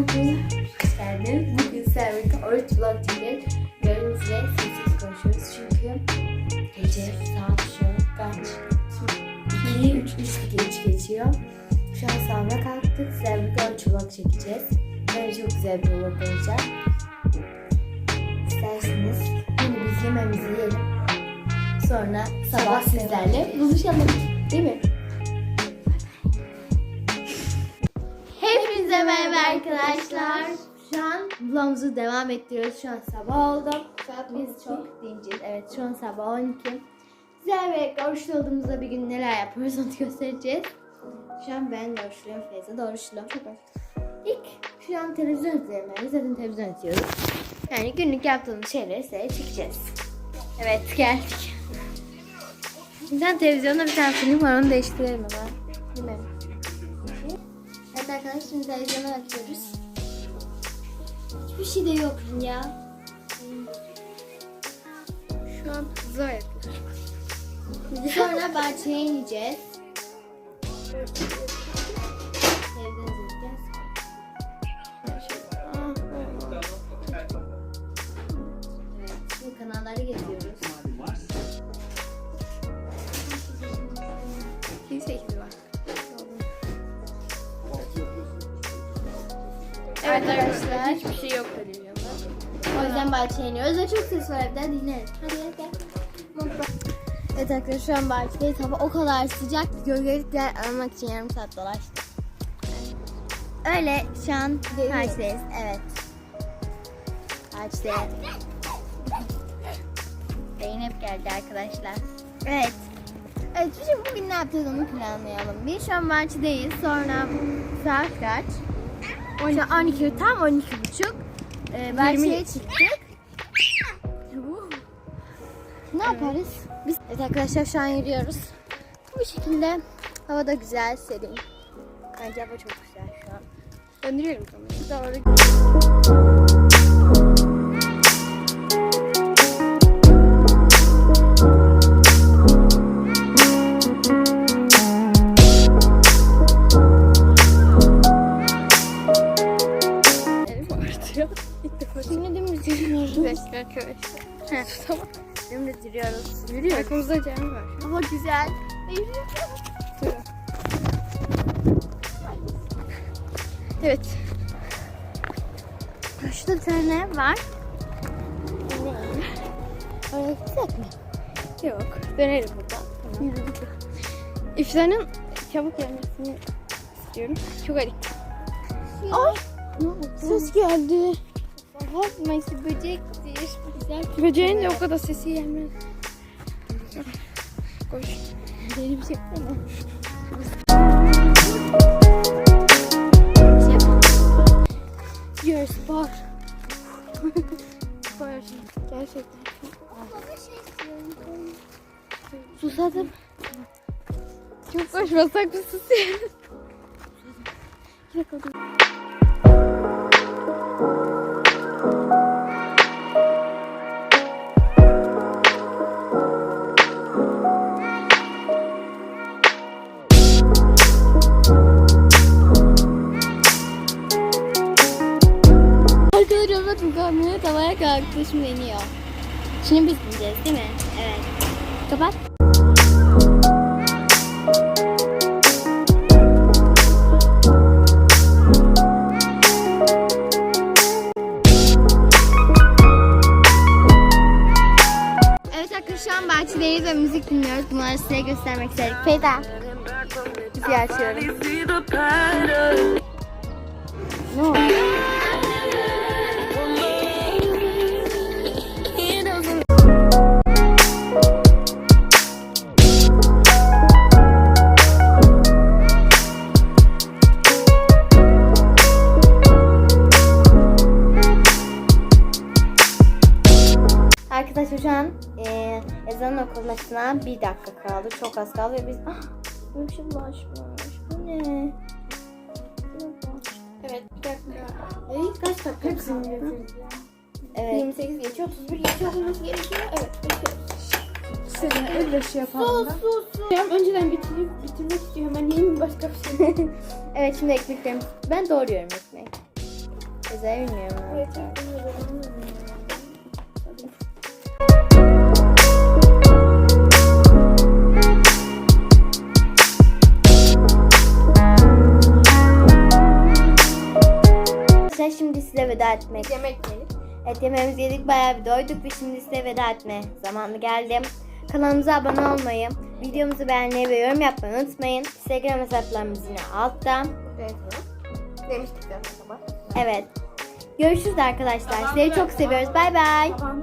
Bugün hoş geldiniz. Bugün Servet'e oruç vlog çekeceğiz. Gördüğünüz gibi sessiz konuşuyoruz çünkü gece saat şu kaç? 2, 3, 3, 3 geçiyor. Şu an sabah kalktık. Servet'e oruç vlog çekeceğiz. Böyle çok güzel bir vlog olacak. İsterseniz şimdi biz yemeğimizi yiyelim. Sonra sabah sizlerle buluşalım. Değil mi? Merhaba arkadaşlar. Şu an vlogumuzu devam ettiriyoruz. Şu an sabah oldu. Saat biz çok dinciz. Evet şu an sabah 12. Güzel ve oruçlu olduğumuzda bir gün neler yapıyoruz onu göstereceğiz. Şu an ben de oruçluyum. Feyza da oruçlu. İlk şu an televizyon. Yani zaten televizyon izliyoruz. Yani günlük yaptığımız şeyleri size çekeceğiz. Evet geldik. Bizden televizyonda bir tane film var onu değiştirelim. Değil mi? Evet arkadaşlar şimdi televizyona bakıyoruz. Hiçbir şey de yok ya. Şu an pizza yapıyor. Sonra bahçeye ineceğiz. İzleyeceğiz. Evet, şimdi kanalları geziyoruz. Evet arkadaşlar hiçbir şey yok televizyonda. O yüzden bahçeye iniyoruz ve çok ses var evden dinleyin. Hadi gel gel. Evet arkadaşlar şu an bahçedeyiz. Hava o kadar sıcak ki gölgelikler almak için yarım saat dolaştık. Öyle şu an bahçedeyiz. Evet. Bahçede. Zeynep geldi arkadaşlar. Evet. Evet şimdi bugün ne yapacağız onu planlayalım. Bir şu an bahçedeyiz. Sonra saat kaç? Şu an 12 tam 12 buçuk. Ee, bahçeye çıktık. Ne yaparız? Biz evet arkadaşlar şu an yürüyoruz. Bu şekilde hava da güzel, serin. Bence hava çok güzel şu an. Döndürelim kamerayı. Doğru. Yürüyoruz. Arkadaşlar. Heh, Tamam. dümdüz yürüyoruz. Yürüyor. Arkamızda cami var. Hava güzel. Evet. Şurada bir tane var. Ne? Oraya gitsek mi? Yok. Dönelim buradan. Yürüdük. İftarın çabuk gelmesini istiyorum. Çok acıktım. Ay! Ses geldi. Korkmayın böcektir. Güzel. Böceğin de o kadar sesi gelmez. Koş. Benim şey yapma. Diyor spor. Spor gerçekten. Susadım. Çok koşmasak mı susuyoruz? Yakaladım. Arkadaşlar kamyonet havaya kalktı şimdi iniyor. Şimdi biz bineceğiz değil mi? Evet. Kapat. Evet arkadaşlar şu an bahçedeyiz ve müzik dinliyoruz. Bunları size göstermek istedik. Feyda. Müziği açıyorum. Ne oldu? Arkadaşlar şu an e, ezan okunmasına bir dakika kaldı. Çok az kaldı ve biz... Ah, böyle bir şey bulaşmış. Bu ne? Evet bir dakika. Ey, kaç dakika Hepsini kaldı? getirdim. Evet. 28 geçiyor, 31 geçiyor olması gerekiyor. Evet, bekliyoruz. Seni öyle şey yapalım da. Sus sus. Tamam önceden bitirip bitirmek istiyorum. Ben mi başka bir şey? evet şimdi ekmeklerimiz. Ben doğruyorum ekmek. Yazar bilmiyorum. ben. Arkadaşlar şimdi size veda etmek. Yemek yiyelim. Evet yemeğimizi yedik bayağı bir doyduk ve şimdi size veda etme zamanı geldi. Kanalımıza abone olmayı, videomuzu beğenmeyi ve yorum yapmayı unutmayın. Instagram hesaplarımız yine altta. Evet. Demiştik zaten sabah. Evet. Görüşürüz arkadaşlar. Sizleri çok seviyoruz. Bay bay. Tamam.